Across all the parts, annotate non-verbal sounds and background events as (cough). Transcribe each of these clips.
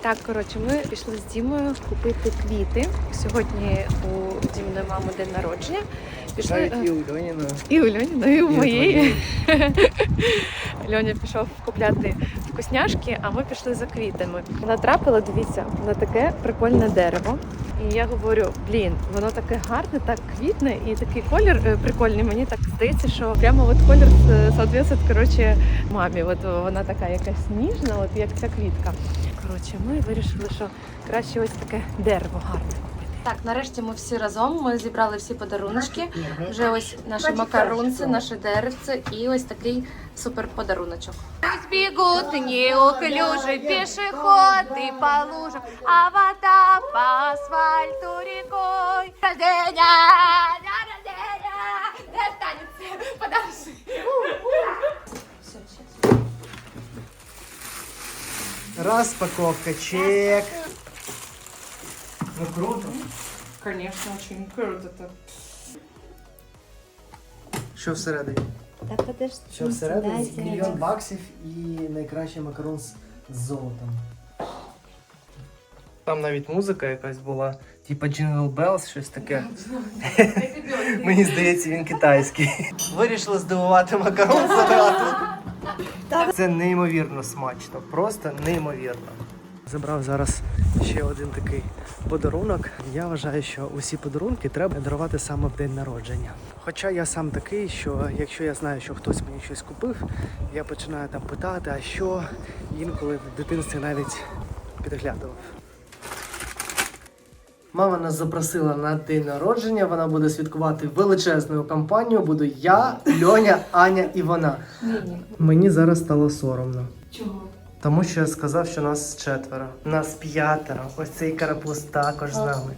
Так, коротше, ми пішли з Дімою купити квіти. Сьогодні у Дімної мами день народження. Пішли Навіть е, і у Льоніна. і у Льоніна, і у моєї. (laughs) Льоня пішов купляти вкусняшки, а ми пішли за квітами. Натрапила, дивіться, на таке прикольне дерево. І я говорю: блін, воно таке гарне, так квітне, і такий колір е, прикольний. Мені так здається, що прямо от колір е, соответствует, коротше, мамі. От вона така якась ніжна, от як ця квітка. Коротше, ми вирішили, що краще ось таке дерево гарне. Так, нарешті ми всі разом. Ми зібрали всі подаруночки. Вже ось наші макарунці, наше деревце і ось такий супер подаруночок. Бегут неуклюжи пешеходы по лужам, а вода по асфальту рекой. Рождения, дня рождения, день подальше. Розпаковка, чек. Ну круто. Конечно, очень круто. так. Що всередині? Та подожди, Що всередині? Мільйон баксів і найкращий макарон з з золотом. Там навіть музика якась була, типа Jingle Bells, щось таке. (laughs) Мені здається, він китайський. Вирішили здивувати макарон (laughs) забрати. Це неймовірно смачно, просто неймовірно. Забрав зараз ще один такий подарунок. Я вважаю, що усі подарунки треба дарувати саме в день народження. Хоча я сам такий, що якщо я знаю, що хтось мені щось купив, я починаю там питати, а що інколи в дитинстві навіть підглядував. Мама нас запросила на день народження. Вона буде святкувати величезною компанією. Буду я, Льоня, Аня і вона. Мені зараз стало соромно. Чого? Тому що я сказав, що нас четверо. Нас п'ятеро. Ось цей карапуз також з нами.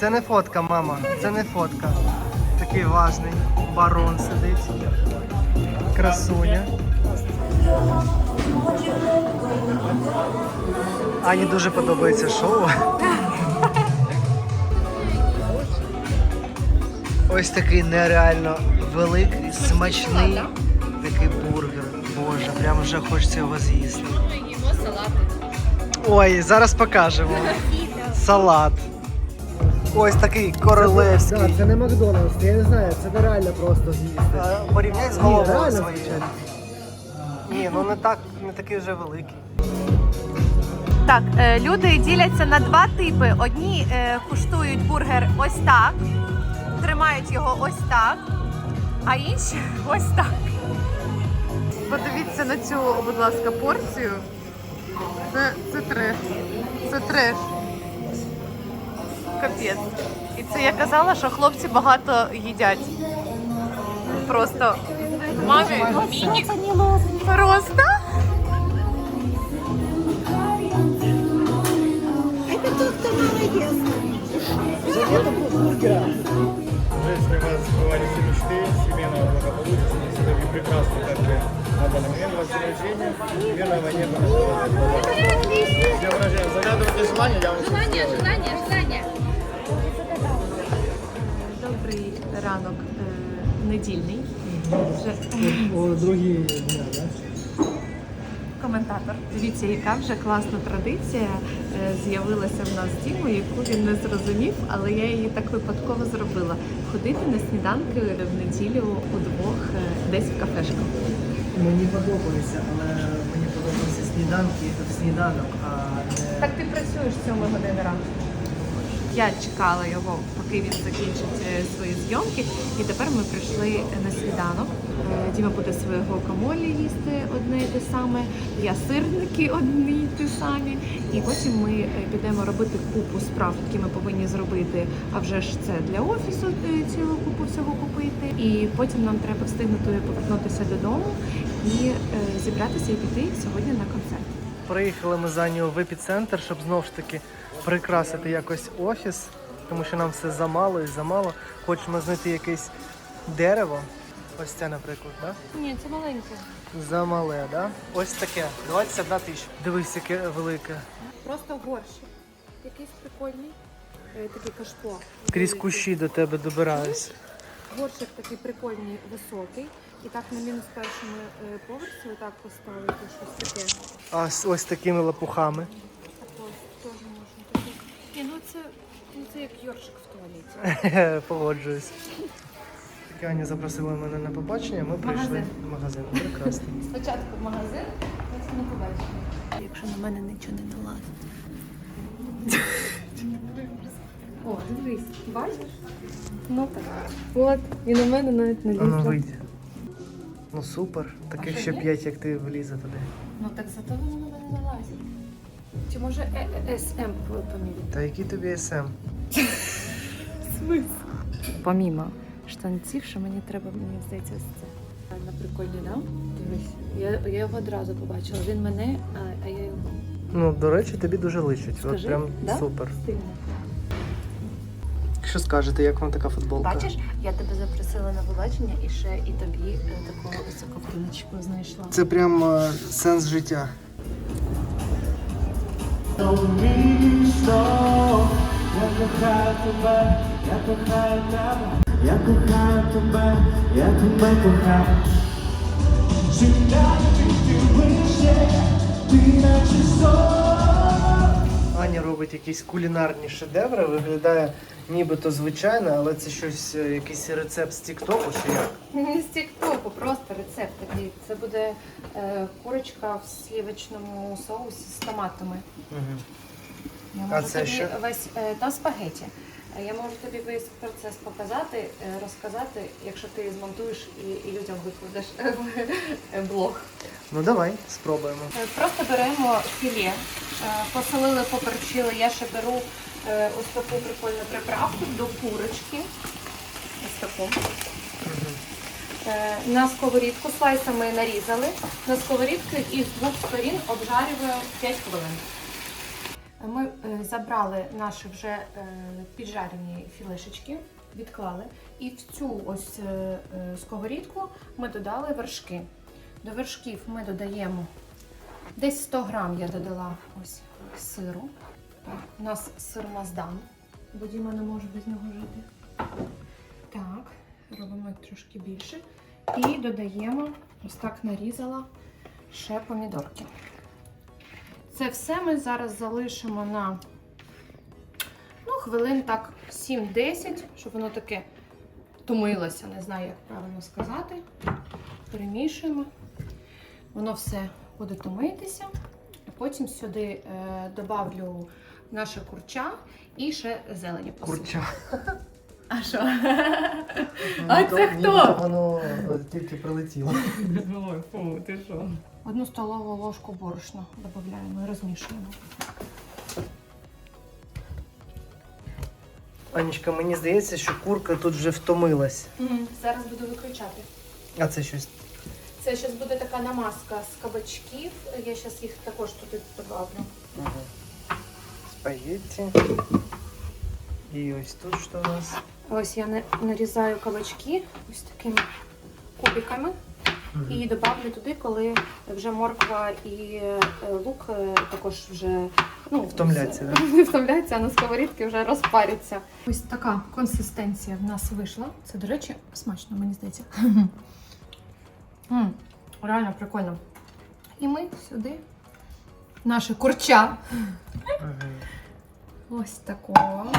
Це не фотка, мама. Це не фотка. Такий важний барон сидить. Красуня. Ані дуже подобається шоу. Ось такий нереально великий, смачний такий бургер. Боже, прям вже хочеться його з'їсти. Ой, зараз покажемо. Салат. Ось такий королевський. Так, це не Макдональдс, я не знаю, це нереально просто з'їсти. Е, Порівняй з головою реально, своєю. звичайно. Ні, ну не так, не такий вже великий. Так, е, люди діляться на два типи. Одні е, куштують бургер ось так, тримають його ось так, а інші (laughs) ось так. Подивіться на цю, будь ласка, порцію. Це, це треш. Це треш Капець. І це я казала, що хлопці багато їдять. Просто мамі мінік. Просто. Если у вас бывали все мечты, семейного благополучия, если вы прекрасно как бы на данный момент у вас день рождения, мирного неба над головой. С днем рождения. Загадывайте желание, я вам желание, желание, желание. ранок е, недільний. Вже О, другі дня, так? коментатор. Дивіться, яка вже класна традиція е, з'явилася в нас з Дімою, яку він не зрозумів, але я її так випадково зробила. Ходити на сніданки в неділю удвох е, десь в кафешку. Мені подобається, але мені подобається сніданки, сніданок, а не Так ти працюєш 7 години ранку. Я чекала його, поки він закінчить е, свої зйомки, і тепер ми прийшли на сніданок. Е, Діма буде свої гокамолі їсти одне і те саме, я сирники одні й ті самі. І потім ми е, підемо робити купу справ, які ми повинні зробити. А вже ж це для офісу цілу купу всього купити. І потім нам треба встигнути повернутися додому і зібратися і піти сьогодні на концерт. Приїхали ми за нього в епіцентр, щоб знову ж таки прикрасити якось офіс, тому що нам все замало і замало. Хочемо знайти якесь дерево. Ось це, наприклад, да? Ні, це маленьке. Замале, да? Ось таке. 21 тисяча. Дивись, яке велике. Просто горщик. Якийсь прикольний. е, такий кашпо. Крізь кущі до тебе добираюсь. Горщик такий прикольний, високий. І так на мінус першому е, поверсі отак поставити щось таке. А з ось такими лопухами. Так ось теж можна таке. Ні, ну це, ну це як йоршик в туалеті. (laughs) Погоджуюсь. Так Аня запросила мене на побачення, ми прийшли Магазин. в магазин. Прекрасно. (laughs) Спочатку в магазин, потім на побачення. Якщо на мене нічого не налазить. (laughs) О, дивись, бачиш? Ну так. От, і на мене навіть не А ну вийде. Ну супер. Таких ще п'ять, як ти влізе туди. Ну так зато воно на мене налазить. Чи може е- СМ поміряти? Та який тобі СМ? Смисл. Помімо штанців, що мені треба, мені здається, ось це. На прикольні, да? Дивись. Я, я його одразу побачила. Він мене, а, а я його. Ну, до речі, тобі дуже личить. От прям да? супер. Стильно. Що скажете, як вам така футболка? Бачиш, я тебе запросила на побачення і ще і тобі е, таку ось знайшла. Це прям е, сенс життя. Я кохаю тебе, я тебе кохаю. Чи навіть ти вище, ти наче сон. Аня робить якісь кулінарні шедеври, виглядає нібито звичайно, але це щось, е, якийсь рецепт з Тіктоку чи як? Не з тіктоку, просто рецепт такий. Це буде е, курочка в слівочному соусі з томатами. Угу. Я А можу це тобі що? весь е, та спагеті. Е, Я можу тобі весь процес показати, е, розказати, якщо ти змонтуєш і, і людям викладеш (laughs) в блог. Ну давай, спробуємо. Е, Просто беремо філе, е, посолили, поперчили. Я ще беру е, ось таку прикольну приправку до курочки. Ось таку. Е, На сковорідку слайсами нарізали. На сковорідку і з двох сторін обжарюємо 5 хвилин. Ми е, забрали наші вже е, піджарені філешечки, відклали. І в цю ось е, е, сковорідку ми додали вершки. До вершків ми додаємо десь 100 грам я додала ось сиру. Так, у нас сир Маздан, бо Діма не може без нього жити. Так, робимо трошки більше. І додаємо, ось так нарізала ще помідорки. Це все ми зараз залишимо на ну, хвилин так 7-10, щоб воно таке томилося, не знаю, як правильно сказати. Перемішуємо. Воно все буде томитися. Потім сюди е, добавлю наше курча і ще зелені посиплю. Курча. (laughs) А що? Ну, А це хто? Воно е, тільки прилетіло. Ой, фу, ти що? Одну столову ложку борошна додаємо і розмішуємо. Анечка, мені здається, що курка тут вже втомилась. Зараз буду виключати. А це щось. Це зараз буде така намазка з кабачків. Я зараз їх також туди добавлю. Спагетті. І ось тут що у нас? Ось я нарізаю кабачки ось такими кубиками. І добавлю туди, коли вже морква і е, лук е, також вже ну, Втомляться, (laughs) не втомляться, а на сковорідки вже розпаряться. Ось така консистенція в нас вийшла. Це, до речі, смачно, мені здається. (laughs) Реально прикольно. І ми сюди наше курча. Ось такого.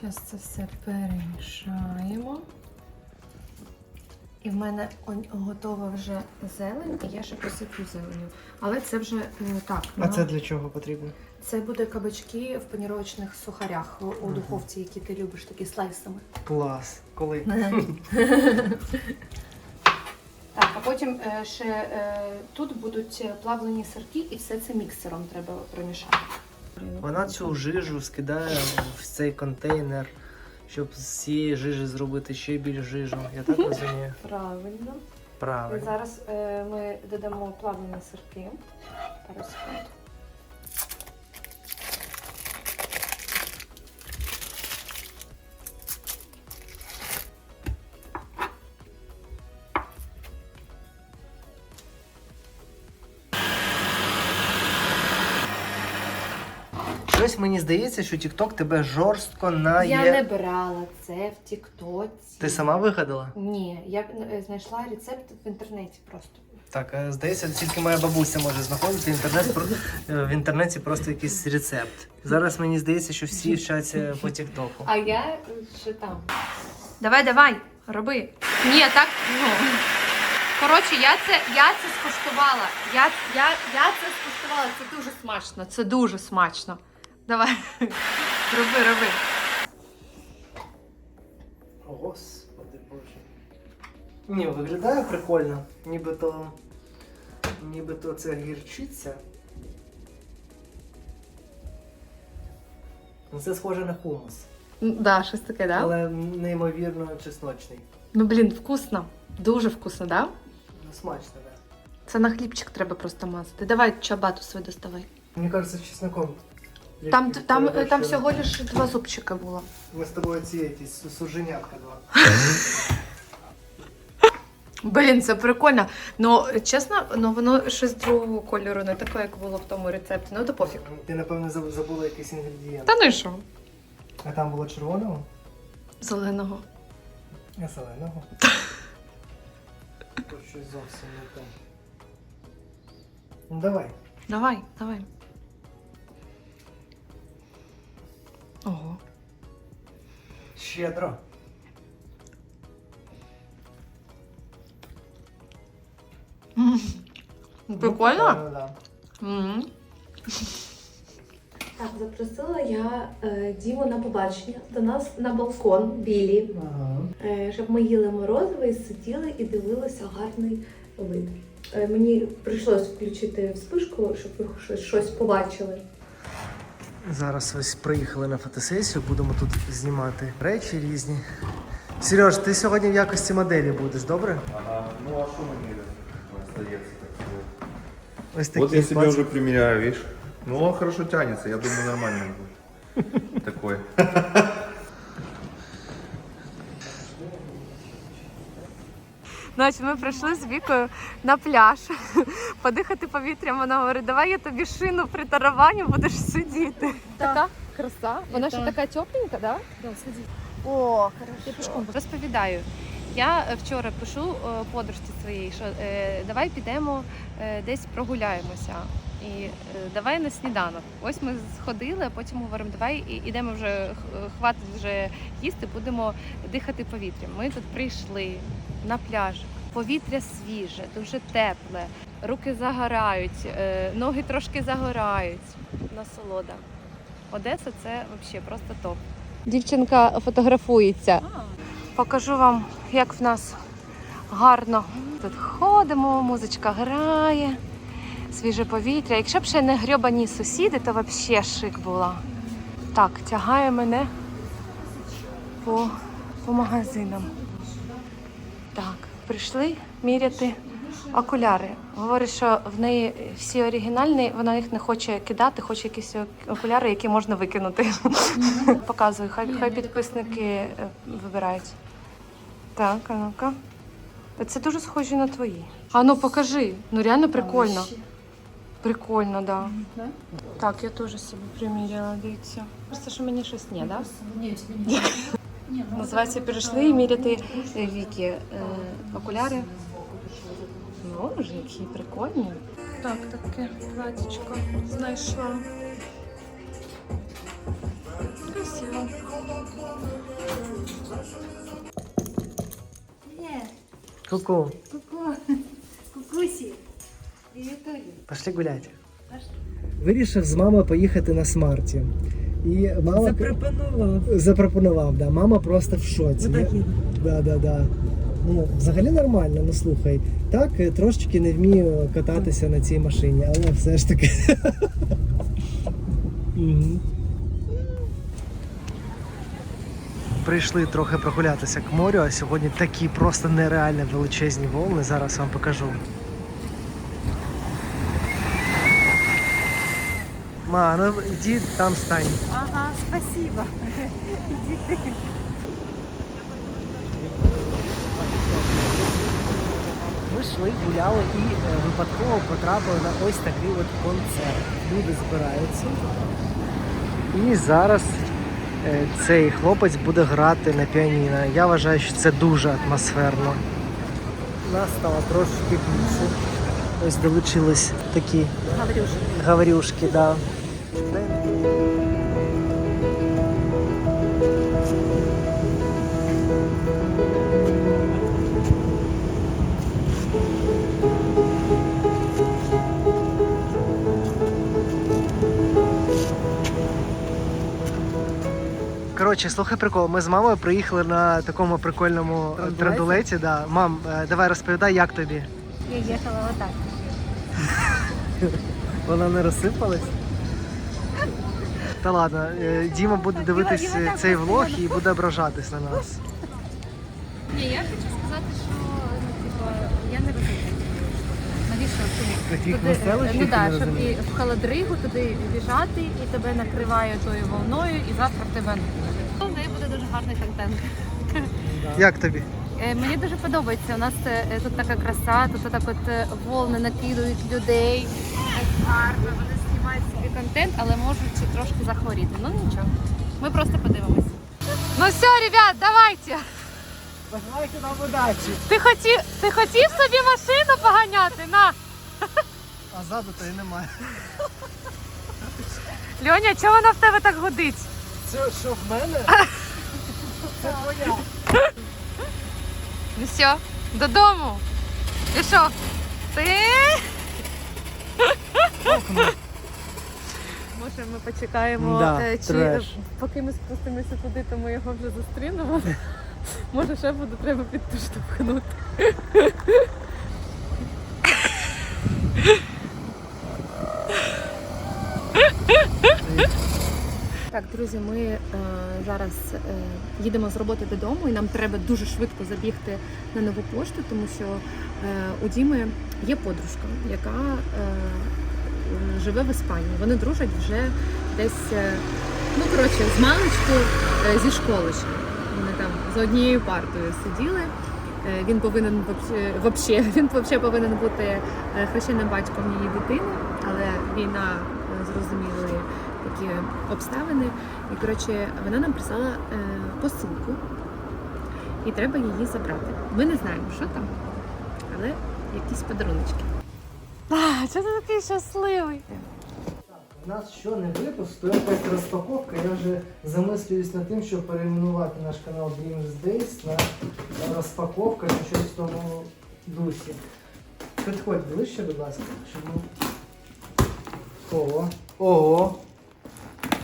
Зараз це все перемішаємо. І в мене готова вже зелень, і я ще посиплю зеленю. Але це вже е, так. А на- це для чого потрібно? це буде кабачки в паніровочних сухарях у, у духовці, які ти любиш, такі слайсами. Клас. Коли? (laughs) Так, а потім е, ще е, тут будуть плавлені сирки, і все це міксером треба промішати. Вона цю жижу скидає в цей контейнер, щоб з цієї жижі зробити ще більш жижу. Я так розумію? (laughs) Правильно. Правильно. Зараз е, ми додамо плавлені сирки. Пару секунд. Щось мені здається, що TikTok тебе жорстко на Я не брала це в Тіктоці. Ти сама вигадала? Ні, я е, знайшла рецепт в інтернеті просто. Так, е, здається, тільки моя бабуся може знаходити інтернет е, в інтернеті просто якийсь рецепт. Зараз мені здається, що всі вчаться по Тіктоку. А я ще там. Давай, давай, роби. Ні, так. Ну. Коротше, я це, я це скуштувала. Я, я, я це скуштувала. Це дуже смачно. Це дуже смачно. Давай. Роби, роби. Господи боже. Ні, виглядає прикольно. Нібито. Нібито це гірчиця. Ну, Це схоже на хумус, Да, щось таке, да? але неймовірно чесночний. Ну, блін, вкусно. Дуже вкусно, да? Ну, смачно, так. Це на хлібчик треба просто мазати. Давай чабату свою доставай. Мені кажеться, чесноком. Там, там, там всього лише два зубчика було. Ми з тобою ці якісь суженятка два. (laughs) Блін, це прикольно. Ну, чесно, ну воно щось другого кольору, не таке, як було в тому рецепті. Ну, то пофіг. Ти, напевно, заб- забула якийсь інгредієнт. Та ну і що? А там було червоного, Зеленого. а зеленого. (laughs) Тут щось зовсім не те. Ну давай. Давай, давай. Ого. Щедро. Прикольно? Ну, да. Так, запросила я е, Діму на побачення до нас на балкон білі, Ага. е, щоб ми їли морозиво і сиділи і дивилися гарний вид. Е, мені прийшлось включити вспишку, щоб ви щось, щось побачили. Зараз ось приїхали на фотосесію, будемо тут знімати речі різні. Сереж, ти сьогодні в якості моделі будеш, добре? Ага, ну а що мені остается так? Ось такі Вот я себе вже приміряю, видишь? Ну он хорошо тянется, я думаю нормально будет. Такой. Значить, ми прийшли з Вікою на пляж (laughs) подихати повітрям. Вона говорить, давай я тобі шину при таравані будеш сидіти. Така краса. Вона ще така тепленька, да? Да, сиди. О, хорошо. пішком розповідаю. Я е, вчора пишу е, подружці своїй, що е, давай підемо десь прогуляємося. І е, давай на сніданок. Ось ми сходили, а потім говоримо, давай і- ідемо вже хватить вже їсти, будемо дихати повітрям. Ми тут прийшли на пляж. Повітря свіже, дуже тепле, руки загорають, е, ноги трошки загорають. Насолода. Одеса це взагалі просто топ. Дівчинка фотографується. Покажу вам, як в нас гарно. Тут ходимо, музичка грає, свіже повітря. Якщо б ще не грьобані сусіди, то взагалі шик була. Так, тягає мене по, по магазинам. Прийшли міряти окуляри. Говорить, що в неї всі оригінальні, вона їх не хоче кидати, хоче якісь окуляри, які можна викинути. Показую, хай, хай підписники е, вибирають. Так, а ну-ка. Це дуже схожі на твої. А ну покажи. Ну реально прикольно. Прикольно, да. Так, я теж собі приміряла, дивіться. Просто що мені щось не, да? (laughs) Називається перейшли міряти е, віки е, окуляри. Ну, вже які прикольні. Так, таке платічко знайшла. Красиво. Ку-ку. Кукусі. Пошли гуляти. Вирішив з мамою поїхати на смарті. І мама Запропонував. запропонував, да. Мама просто в шоці. Отак Я- Да, да, да. Ну, взагалі нормально, ну слухай. Так, е, трошечки не вмію кататися на цій машині, але все ж таки. (laughs) Прийшли трохи прогулятися к морю, а сьогодні такі просто нереально величезні волни. Зараз вам покажу. Ма, ну іди там стань. Ага, спасибо. Ми йшли, гуляли і е, випадково потрапили на ось такий от концерт. Люди збираються. І зараз е, цей хлопець буде грати на піаніно. Я вважаю, що це дуже атмосферно. Нас стало трошки більше. Ось долучились такі Гаврюша. гаврюшки, да. Коротше, слухай прикол. Ми з мамою приїхали на такому прикольному трандулеті. Да. Мам, е, давай розповідай, як тобі. Я їхала отак. (laughs) Вона не розсипалась? Та ладно, е, Діма буде дивитись е, цей влог і буде ображатись на нас. Ні, я хочу сказати, що ну, типу, я не розумію. Навіщо ти Таких туди, ну, да, не щоб і в холодригу туди біжати, і тебе накриває тою волною, і завтра в тебе неї буде гарний контент. Як тобі? Е, Мені дуже подобається. У нас е, е, тут така краса, тут так от волни накидують людей. Гарно, вони знімають собі контент, але можуть трошки захворіти. Ну нічого. Ми просто подивимось. Ну все, ребят, давайте. Бажайте нам удачі! Ти хотів, ти хотів собі машину поганяти? На. А ззаду то і немає. Льоня, чого вона в тебе так гудить? Це що в мене? (laughs) Це твоя. Ну все, додому. І що? Ти? Може, ми почекаємо, Да, е, чи треш. поки ми спустимося туди, то ми його вже зустрінемо. Може, ще буде треба підштовхнути. Так, друзі, ми е, зараз е, їдемо з роботи додому, і нам треба дуже швидко забігти на нову пошту, тому що е, у Діми є подружка, яка е, живе в Іспанії. Вони дружать вже десь, е, ну коротше, з маличку е, зі школи ще. Вони там за однією партою сиділи. Е, Він повинен вообще- (laughs) він вообще повинен бути е, хрещеним батьком її дитини, але війна е, зрозуміли такі обставини. І коротше, вона нам прислала е, посилку, і треба її забрати. Ми не знаємо, що там, але якісь подаруночки. А, чого ти такий щасливий? У нас що не випуск, то якась розпаковка. Я вже замислююсь над тим, щоб перейменувати наш канал Dreamers Days на розпаковка чи щось в тому дусі. Підходь ближче, будь ласка, щоб ми. Ого. Ого.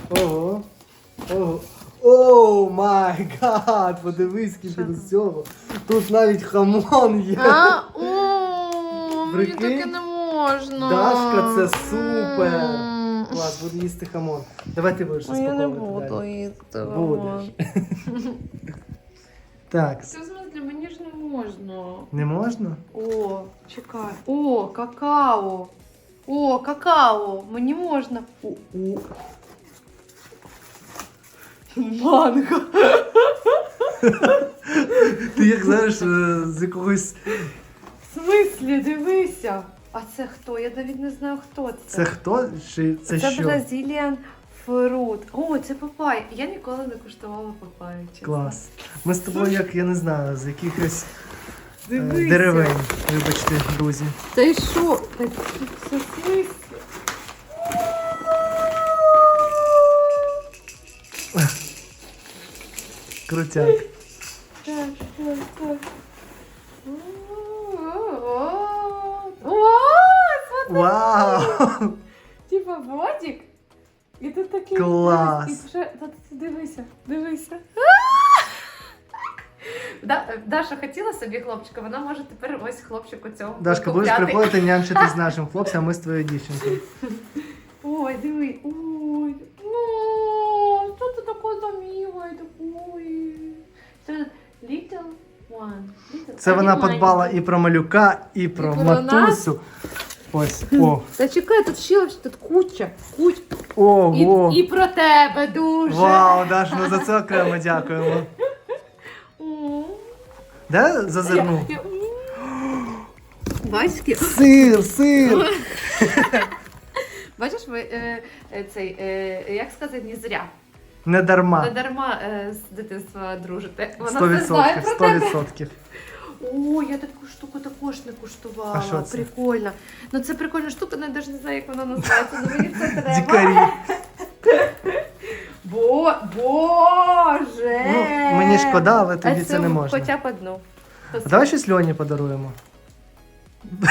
Ого. Ого. О май гад! Подивись, скільки Що до там? цього. Тут навіть хамон є. А, о, (laughs) мені Прикинь? таке не можна. Дашка, це супер. М. Клас, буду їсти хамон. Давай ти будеш А Я не розпаковувати буду далі. їсти. Будеш. (laughs) Так, Це в смысле, мені ж не можна. не можна? О, чекай. О, какао. О, какао. Мені можна. О, о. Манго. Ти як знаєш, е, з якогось. В смислі, дивися. А це хто? Я навіть не знаю, хто це. Це хто? Чи це, Це що? Бразиліан фрут. О, це папай. Я ніколи не куштувала папаю. чесно. Клас. Ми з тобою, як я не знаю, з якихось е, Дивися. деревень. Вибачте, друзі. Ти що? Та це в смислі? Крутяк. Так, так, так. Вау! типа водик. І тут такий Клас. І вже дивися, дивися. Даша хотіла собі хлопчика, вона може тепер ось хлопчику цього. Дашка, будеш приходити нянчити з нашим хлопцем, а ми з твоєю дівчинкою. Ой, диви, ой. Ну, що ти таке заміле такое? Це little one. Little. Це вона подбала і про малюка, і про про матусю. Ось. О. Та чекай, тут ще тут куча, куча. І, Ого. і про тебе дуже. Вау, Даш, ну за це окремо дякуємо. Де зазирнув? Бачки, Сир, сир. Бачиш, ви е, е, цей, е, як сказати, не зря. Не дарма. Не дарма. е, з дитинства дружите. Вона 100%, все знає про тебе. 100%. О, я таку штуку також не куштувала. А що це? Прикольно. Ну це прикольна штука, але я навіть не знаю, як вона називається. Ну мені це треба. Дікарі. Бо, боже! Ну, мені шкода, але тобі А це не можна. Хоча б одну. А давай щось Льоні подаруємо. (laughs)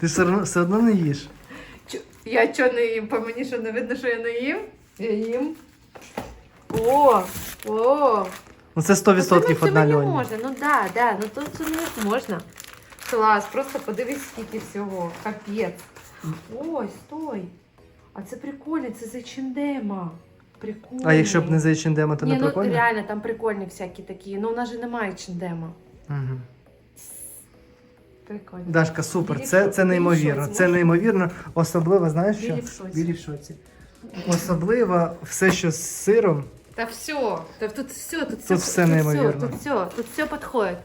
Ти все одно, все одно не їш. Я чого не їм? По мені що не видно, що я не їм? Я їм. О, о. Ну це 100% це одна Льоні. можна. Ну да, да, ну то це мені можна. Клас, просто подивись, скільки всього. Капець. Ой, стой. А це прикольно, це за Чендема. Прикольно. А якщо б не за H&M, то Ні, не ну прикольно? реально, там прикольні всякі такі. Ну, у нас же немає Чендема. Угу. Прикольно. Дашка, супер, Білі це, це білі неймовірно. шоці, Це неймовірно. Особливо, знаєш що? Білі в шоці. Білі в шоці. Особливо все, що з сиром. Та все. Та тут все, тут, тут все, все тут, все, тут все, тут все подходит.